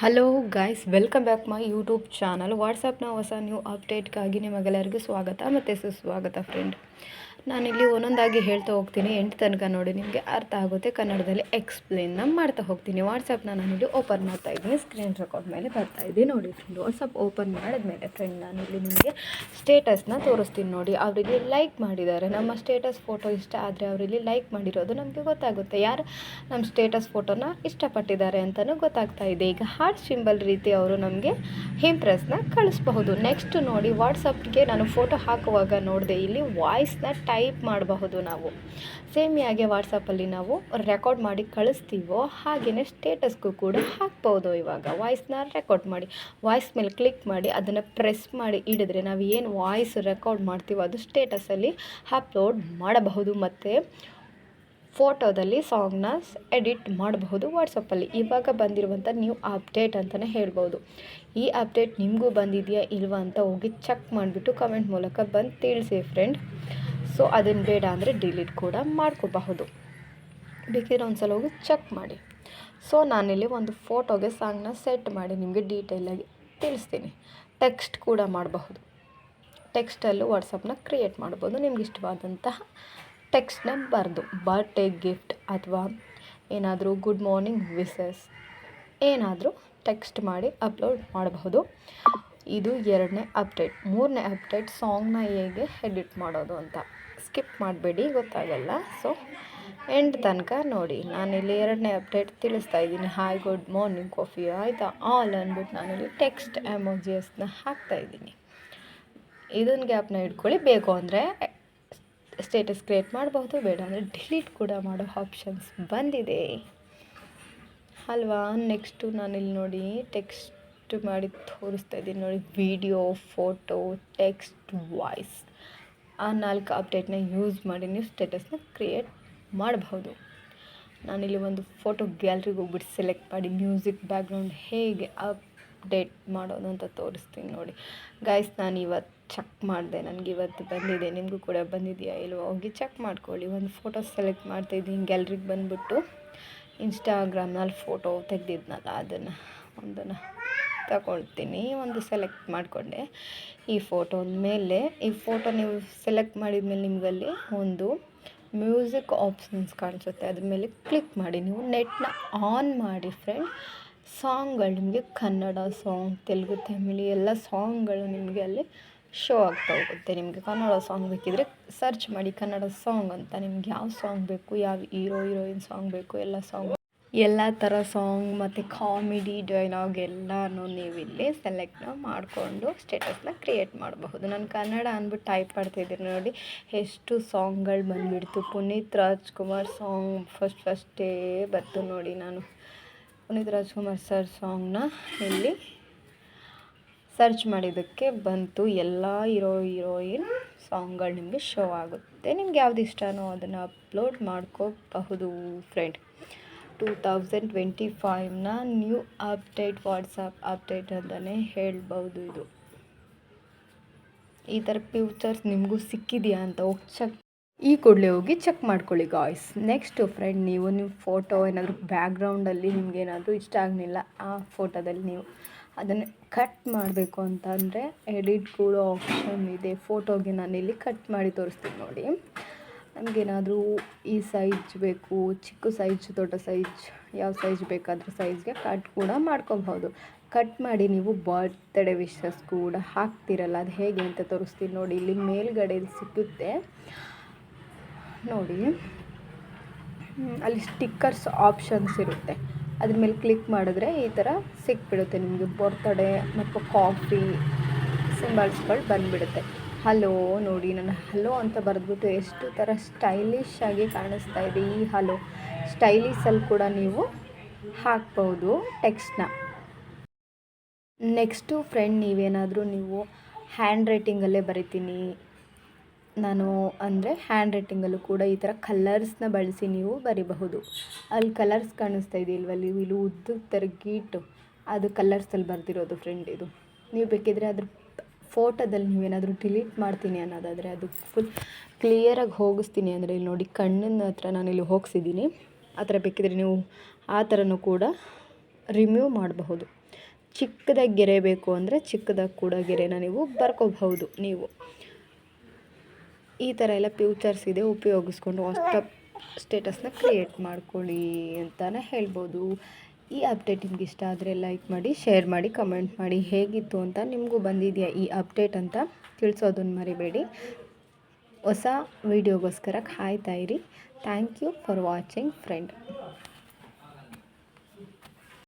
Hello guys welcome back my YouTube channel ವಾಟ್ಸಪ್ನ ಹೊಸ new ಅಪ್ಡೇಟ್ಗಾಗಿ ನಿಮಗೆಲ್ಲರಿಗೂ ಸ್ವಾಗತ, ಮತ್ತು ಸುಸ್ವಾಗತ ಫ್ರೆಂಡ್ ನಾನಿಲ್ಲಿ ಒಂದೊಂದಾಗಿ ಹೇಳ್ತಾ ಹೋಗ್ತೀನಿ. ಎಂಟು ತನಕ ನೋಡಿ ನಿಮಗೆ ಅರ್ಥ ಆಗುತ್ತೆ. ಕನ್ನಡದಲ್ಲಿ ಎಕ್ಸ್ಪ್ಲೇನ್ನ ಮಾಡ್ತಾ ಹೋಗ್ತೀನಿ. ವಾಟ್ಸಪ್ನ ನಾನಿಲ್ಲಿ ಓಪನ್ ಮಾಡ್ತಾ ಇದ್ದೀನಿ. ಸ್ಕ್ರೀನ್ ರೆಕಾರ್ಡ್ ಮೇಲೆ ಬರ್ತಾ ಇದೆ ನೋಡಿ ಫ್ರೆಂಡ್ ವಾಟ್ಸಪ್ ಓಪನ್ ಮಾಡಿದ್ಮೇಲೆ ಫ್ರೆಂಡ್ ನಾನಿಲ್ಲಿ ನಿಮಗೆ ಸ್ಟೇಟಸ್ನ ತೋರಿಸ್ತೀನಿ ನೋಡಿ. ಅವರಿಗೆ ಲೈಕ್ ಮಾಡಿದ್ದಾರೆ. ನಮ್ಮ ಸ್ಟೇಟಸ್ ಫೋಟೋ ಇಷ್ಟ ಆದರೆ ಅವರಿಲ್ಲಿ ಲೈಕ್ ಮಾಡಿರೋದು ನಮಗೆ ಗೊತ್ತಾಗುತ್ತೆ. ಯಾರು ನಮ್ಮ ಸ್ಟೇಟಸ್ ಫೋಟೋನ ಇಷ್ಟಪಟ್ಟಿದ್ದಾರೆ ಅಂತಲೂ ಗೊತ್ತಾಗ್ತಾ ಇದೆ. ಈಗ ಹಾರ್ಟ್ ಸಿಂಬಲ್ ರೀತಿ ಅವರು ನಮಗೆ ಇಂಪ್ರೆಸ್ನ ಕಳಿಸ್ಬಹುದು. ನೆಕ್ಸ್ಟ್ ನೋಡಿ ವಾಟ್ಸಪ್ಗೆ ನಾನು ಫೋಟೋ ಹಾಕುವಾಗ ನೋಡಿದೆ. ಇಲ್ಲಿ ವಾಯ್ಸ್ನ ಟೈಪ್ ಮಾಡಬಹುದು ನಾವು. ಸೇಮ್ ವಾಟ್ಸಪ್ಪಲ್ಲಿ ನಾವು ರೆಕಾರ್ಡ್ ಮಾಡಿ ಕಳಿಸ್ತೀವೋ ಹಾಗೆಯೇ ಸ್ಟೇಟಸ್ಗೂ ಕೂಡ ಹಾಕ್ಬೋದು ಇವಾಗ. ವಾಯ್ಸ್ನ ರೆಕಾರ್ಡ್ ಮಾಡಿ ವಾಯ್ಸ್ ಮೇಲೆ ಕ್ಲಿಕ್ ಮಾಡಿ, ಅದನ್ನು ಪ್ರೆಸ್ ಮಾಡಿ ಹಿಡಿದ್ರೆ ನಾವು ಏನು ವಾಯ್ಸ್ ರೆಕಾರ್ಡ್ ಮಾಡ್ತೀವೋ ಅದು ಸ್ಟೇಟಸಲ್ಲಿ ಅಪ್ಲೋಡ್ ಮಾಡಬಹುದು ಮತ್ತು ಫೋಟೋದಲ್ಲಿ ಸಾಂಗ್ನ ಎಡಿಟ್ ಮಾಡಬಹುದು ವಾಟ್ಸಪ್ಪಲ್ಲಿ ಇವಾಗ ಬಂದಿರುವಂಥ ನ್ಯೂ ಅಪ್ಡೇಟ್ ಅಂತಲೇ ಹೇಳ್ಬೋದು ಈ ಅಪ್ಡೇಟ್ ನಿಮಗೂ ಬಂದಿದೆಯಾ ಇಲ್ವಾ ಅಂತ ಹೋಗಿ ಚೆಕ್ ಮಾಡಿಬಿಟ್ಟು ಕಮೆಂಟ್ ಮೂಲಕ ಬಂದು ತಿಳಿಸಿ ಫ್ರೆಂಡ್ ಸೊ ಅದನ್ನು ಬೇಡ ಅಂದರೆ ಡಿಲೀಟ್ ಕೂಡ ಮಾಡ್ಕೋಬಹುದು. ಬೇಕಿದ್ರೆ ಒಂದು ಸಲ ಹೋಗಿ ಚೆಕ್ ಮಾಡಿ. ಸೊ ನಾನಿಲ್ಲಿ ಒಂದು ಫೋಟೋಗೆ ಸಾಂಗ್ನ ಸೆಟ್ ಮಾಡಿ ನಿಮಗೆ ಡೀಟೇಲಾಗಿ ತಿಳಿಸ್ತೀನಿ. ಟೆಕ್ಸ್ಟ್ ಕೂಡ ಮಾಡಬಹುದು. ಟೆಕ್ಸ್ಟಲ್ಲೂ ವಾಟ್ಸಪ್ನ ಕ್ರಿಯೇಟ್ ಮಾಡ್ಬೋದು. ನಿಮ್ಗೆ ಇಷ್ಟವಾದಂತಹ ಟೆಕ್ಸ್ಟ್ನ ಬರೆದು ಬರ್ಡೇ ಗಿಫ್ಟ್ ಅಥವಾ ಏನಾದರೂ ಗುಡ್ ಮಾರ್ನಿಂಗ್ ವಿಸಸ್ ಏನಾದರೂ ಟೆಕ್ಸ್ಟ್ ಮಾಡಿ ಅಪ್ಲೋಡ್ ಮಾಡಬಹುದು. ಇದು ಎರಡನೇ ಅಪ್ಡೇಟ್. ಮೂರನೇ ಅಪ್ಡೇಟ್ ಸಾಂಗ್ನ ಹೇಗೆ ಎಡಿಟ್ ಮಾಡೋದು ಅಂತ. ಸ್ಕಿಪ್ ಮಾಡಬೇಡಿ, ಗೊತ್ತಾಗಲ್ಲ. ಸೊ ಎಂಡ್ ತನಕ ನೋಡಿ. ನಾನಿಲ್ಲಿ ಎರಡನೇ ಅಪ್ಡೇಟ್ ತಿಳಿಸ್ತಾ ಇದ್ದೀನಿ. ಹಾಯ್ ಗುಡ್ ಮಾರ್ನಿಂಗ್ ಕಾಫಿ ಆಯಿತಾ? ಆಲ್ ಅಂದ್ಬಿಟ್ಟು ನಾನಿಲ್ಲಿ ಟೆಕ್ಸ್ಟ್ ಎಮೋಜಿಯಸ್ನ ಹಾಕ್ತಾ ಇದ್ದೀನಿ. ಇದೊಂದು ಗ್ಯಾಪ್ನ ಇಟ್ಕೊಳ್ಳಿ. ಬೇಕು ಅಂದರೆ ಸ್ಟೇಟಸ್ ಕ್ರಿಯೇಟ್ ಮಾಡಬಹುದು ಬೇಡ ಅಂದರೆ ಡಿಲೀಟ್ ಕೂಡ ಮಾಡೋ ಆಪ್ಷನ್ಸ್ ಬಂದಿದೆ. ಅಲ್ವಾ? ನೆಕ್ಸ್ಟು ನಾನಿಲ್ಲಿ ನೋಡಿ ಟೆಕ್ಸ್ಟ್ ಮಾಡಿ ತೋರಿಸ್ತಾ ಇದ್ದೀನಿ ನೋಡಿ, ವಿಡಿಯೋ, ಫೋಟೋ, ಟೆಕ್ಸ್ಟ್ ವಾಯ್ಸ್. ಆ ನಾಲ್ಕು ಅಪ್ಡೇಟ್ನ ಯೂಸ್ ಮಾಡಿ ನೀವು ಸ್ಟೇಟಸ್ನ ಕ್ರಿಯೇಟ್ ಮಾಡಬಹುದು. ನಾನಿಲ್ಲಿ ಒಂದು ಫೋಟೋ ಗ್ಯಾಲ್ರಿಗೆ ಹೋಗ್ಬಿಟ್ಟು ಸೆಲೆಕ್ಟ್ ಮಾಡಿ, ಮ್ಯೂಸಿಕ್ ಬ್ಯಾಕ್ಗ್ರೌಂಡ್ ಹೇಗೆ ಅಪ್ಡೇಟ್ ಮಾಡೋದು ಅಂತ ತೋರಿಸ್ತೀನಿ ನೋಡಿ. ಗಾಯ್ಸ್ ನಾನು ಇವತ್ತು ಚೆಕ್ ಮಾಡಿದೆ ನನಗೆ ಇವತ್ತು ಬಂದಿದೆ. ನಿಮಗೂ ಕೂಡ ಬಂದಿದೆಯಾ ಇಲ್ವೋ? ಹೋಗಿ ಚೆಕ್ ಮಾಡ್ಕೊಳ್ಳಿ. ಒಂದು ಫೋಟೋ ಸೆಲೆಕ್ಟ್ ಮಾಡ್ತಾಯಿದ್ದೀನಿ ಗ್ಯಾಲ್ರಿಗೆ ಬಂದುಬಿಟ್ಟು ಇನ್ಸ್ಟಾಗ್ರಾಮ್ನಲ್ಲಿ ಫೋಟೋ ತೆಗೆದಿದ್ನಲ್ಲ, ಅದನ್ನು, ಒಂದನ್ನು ತಗೊಳ್ತೀನಿ, ಒಂದು ಸೆಲೆಕ್ಟ್ ಮಾಡಿಕೊಂಡೆ. ಈ ಫೋಟೋ ಮೇಲೆ, ಈ ಫೋಟೋ ನೀವು ಸೆಲೆಕ್ಟ್ ಮಾಡಿದ ಮೇಲೆ ನಿಮಗಲ್ಲಿ ಒಂದು ಮ್ಯೂಸಿಕ್ ಆಪ್ಷನ್ಸ್ ಕಾಣಿಸುತ್ತೆ. ಅದ್ರ ಮೇಲೆ ಕ್ಲಿಕ್ ಮಾಡಿ, ನೀವು ನೆಟ್ನ ಆನ್ ಮಾಡಿ ಫ್ರೆಂಡ್ ಸಾಂಗ್ಗಳು ನಿಮಗೆ ಕನ್ನಡ ಸಾಂಗ್ ತೆಲುಗು, ತಮಿಳು ಎಲ್ಲ ಸಾಂಗ್ಗಳು ನಿಮಗೆ ಅಲ್ಲಿ ಶೋ ಆಗ್ತಾ ಹೋಗುತ್ತೆ. ನಿಮಗೆ ಕನ್ನಡ ಸಾಂಗ್ ಬೇಕಿದ್ರೆ ಸರ್ಚ್ ಮಾಡಿ ಕನ್ನಡ ಸಾಂಗ್ ಅಂತ. ನಿಮ್ಗೆ ಯಾವ ಸಾಂಗ್ ಬೇಕು, ಯಾವ ಹೀರೋ ಹೀರೋಯಿನ್ ಸಾಂಗ್ ಬೇಕು, ಎಲ್ಲ ಸಾಂಗ್ ಎಲ್ಲ ಥರ ಸಾಂಗ್ ಮತ್ತು ಕಾಮಿಡಿ ಡೈಲಾಗ್ ಎಲ್ಲನೂ ನೀವು ಇಲ್ಲಿ ಸೆಲೆಕ್ಟ್ ಮಾಡಿಕೊಂಡು ಸ್ಟೇಟಸ್ನ ಕ್ರಿಯೇಟ್ ಮಾಡಬಹುದು. ನಾನು ಕನ್ನಡ ಅಂದ್ಬಿಟ್ಟು ಟೈಪ್ ಮಾಡ್ತಿದ್ದೀನಿ ನೋಡಿ. ಎಷ್ಟು ಸಾಂಗ್ಗಳು ಬಂದುಬಿಡ್ತು. ಪುನೀತ್ ರಾಜ್ಕುಮಾರ್ ಸಾಂಗ್ ಫಸ್ಟ್ ಫಸ್ಟೇ ಬಂತು ನೋಡಿ ನಾನು. ಪುನೀತ್ ರಾಜ್ಕುಮಾರ್ ಸರ್ ಸಾಂಗ್ನ ಇಲ್ಲಿ ಸರ್ಚ್ ಮಾಡಿದ್ದಕ್ಕೆ ಬಂತು. ಎಲ್ಲ ಹೀರೋ ಹೀರೋಯಿನ್ ಸಾಂಗ್ಗಳು ನಿಮಗೆ ಶೋ ಆಗುತ್ತೆ. ನಿಮ್ಗೆ ಯಾವ್ದು ಇಷ್ಟನೋ ಅದನ್ನು ಅಪ್ಲೋಡ್ ಮಾಡ್ಕೋಬಹುದು ಫ್ರೆಂಡ್ ಟೂ ತೌಸಂಡ್ ಟ್ವೆಂಟಿ ಫೈವ್ನ ನ್ಯೂ ಅಪ್ಡೇಟ್ ವಾಟ್ಸಪ್ ಅಪ್ಡೇಟ್ ಅಂತಲೇ ಹೇಳ್ಬೌದು ಇದು. ಈ ಥರ ಫ್ಯೂಚರ್ಸ್ ನಿಮಗೂ ಸಿಕ್ಕಿದೆಯಾ ಅಂತ ಹೋಗಿ ಚೆಕ್ ಈ ಕೂಡಲೇ ಹೋಗಿ ಚೆಕ್ ಮಾಡ್ಕೊಳ್ಳಿ ಗಾಯ್ಸ್ ನೆಕ್ಸ್ಟು ಫ್ರೆಂಡ್ ನೀವು ನಿಮ್ಮ ಫೋಟೋ ಏನಾದರೂ ಬ್ಯಾಕ್ಗ್ರೌಂಡಲ್ಲಿ ನಿಮಗೇನಾದರೂ ಇಷ್ಟ ಆಗಲಿಲ್ಲ, ಆ ಫೋಟೋದಲ್ಲಿ ನೀವು ಅದನ್ನು ಕಟ್ ಮಾಡಬೇಕು ಅಂತಂದರೆ ಎಡಿಟ್ ಕೂಡ ಆಪ್ಷನ್ ಇದೆ. ಫೋಟೋಗೆ ನಾನಿಲ್ಲಿ ಕಟ್ ಮಾಡಿ ತೋರಿಸ್ತೀನಿ ನೋಡಿ. ನಮಗೇನಾದರೂ ಈ ಸೈಜ್ ಬೇಕು, ಚಿಕ್ಕ ಸೈಜ್ ದೊಡ್ಡ ಸೈಜ್ ಯಾವ ಸೈಜ್ ಬೇಕಾದರೂ ಸೈಜ್ಗೆ ಕಟ್ ಕೂಡ ಮಾಡ್ಕೊಬಹುದು. ಕಟ್ ಮಾಡಿ ನೀವು ಬರ್ತ್ಡೇ ವಿಶಸ್ ಕೂಡ ಹಾಕ್ತಿರಲ್ಲ, ಅದು ಹೇಗೆ ಅಂತ ತೋರಿಸ್ತೀನಿ ನೋಡಿ, ಇಲ್ಲಿ ಮೇಲ್ಗಡೆ ಸಿಕ್ಕುತ್ತೆ ನೋಡಿ ಅಲ್ಲಿ ಸ್ಟಿಕ್ಕರ್ಸ್ ಆಪ್ಷನ್ಸ್ ಇರುತ್ತೆ. ಅದ್ರ ಮೇಲೆ ಕ್ಲಿಕ್ ಮಾಡಿದ್ರೆ ಈ ಥರ ಸಿಕ್ಬಿಡುತ್ತೆ ನಿಮಗೆ ಬರ್ತಡೆ ಮತ್ತು ಕಾಫಿ ಸಿಂಬಲ್ಸ್ಗಳು ಬಂದುಬಿಡುತ್ತೆ. ಹಲೋ ನೋಡಿ ನಾನು ಹಲೋ ಅಂತ ಬರೆದ್ಬಿಟ್ಟು ಎಷ್ಟು ಥರ ಸ್ಟೈಲಿಶ್ ಆಗಿ ಕಾಣಿಸ್ತಾ ಇದೆ ಈ ಹಲೋ. ಸ್ಟೈಲಿಸಲ್ಲಿ ಕೂಡ ನೀವು ಹಾಕ್ಬೋದು ಟೆಕ್ಸ್ಟ್ನ ನೆಕ್ಸ್ಟು ಫ್ರೆಂಡ್ ನೀವೇನಾದರೂ ನೀವು ಹ್ಯಾಂಡ್ ರೈಟಿಂಗಲ್ಲೇ ಬರಿತೀನಿ. ನಾನು ಅಂದರೆ ಹ್ಯಾಂಡ್ ರೈಟಿಂಗಲ್ಲೂ ಕೂಡ ಈ ಥರ ಕಲರ್ಸ್ನ ಬಳಸಿ ನೀವು ಬರಿಬಹುದು. ಅಲ್ಲಿ ಕಲರ್ಸ್ ಕಾಣಿಸ್ತಾ ಇದೆಯಲ್ವಲ್ಲಿ ಇಲ್ಲಿ ಉದ್ದು ತರಗೀಟು ಅದು ಕಲರ್ಸಲ್ಲಿ ಬರೆದಿರೋದು ಫ್ರೆಂಡ್ ಇದು. ನೀವು ಬೇಕಿದ್ರೆ ಅದ್ರ ಫೋಟೋದಲ್ಲಿ ನೀವೇನಾದರೂ ಡಿಲೀಟ್ ಮಾಡ್ತೀನಿ ಅನ್ನೋದಾದರೆ ಅದು ಫುಲ್ ಕ್ಲಿಯರಾಗಿ ಹೋಗಿಸ್ತೀನಿ ಅಂದರೆ ಇಲ್ಲಿ ನೋಡಿ ಕಣ್ಣಿನ ಹತ್ರ ನಾನಿಲ್ಲಿ ಹೋಗಿಸಿದ್ದೀನಿ. ಆ ಥರ ಬೇಕಿದ್ರೆ ನೀವು ಆ ಥರನೂ ಕೂಡ ರಿಮೂವ್ ಮಾಡಬಹುದು. ಚಿಕ್ಕದಾಗಿ ಗೆರೆ ಬೇಕು ಅಂದರೆ ಚಿಕ್ಕದಾಗಿ ಕೂಡ ಗೆರೆನ ನೀವು ಬರ್ಕೋಬಹುದು ನೀವು. ಈ ಥರ ಎಲ್ಲ ಫ್ಯೂಚರ್ಸ್ ಇದೆ, ಉಪಯೋಗಿಸ್ಕೊಂಡು ವಾಟ್ಸಪ್ ಸ್ಟೇಟಸ್ನ ಕ್ರಿಯೇಟ್ ಮಾಡ್ಕೊಳ್ಳಿ ಅಂತಲೇ ಹೇಳ್ಬೋದು. ಈ ಅಪ್ಡೇಟ್ ನಿಮ್ಗೆ ಇಷ್ಟ ಆದರೆ ಲೈಕ್ ಮಾಡಿ ಶೇರ್ ಮಾಡಿ ಕಮೆಂಟ್ ಮಾಡಿ. ಹೇಗಿತ್ತು ಅಂತ ನಿಮಗೂ ಬಂದಿದೆಯಾ ಈ ಅಪ್ಡೇಟ್ ಅಂತ ತಿಳಿಸೋದನ್ನು ಮರಿಬೇಡಿ. ಹೊಸ ವೀಡಿಯೋಗೋಸ್ಕರ ಕಾಯ್ತಾಯಿರಿ thank you for watching friend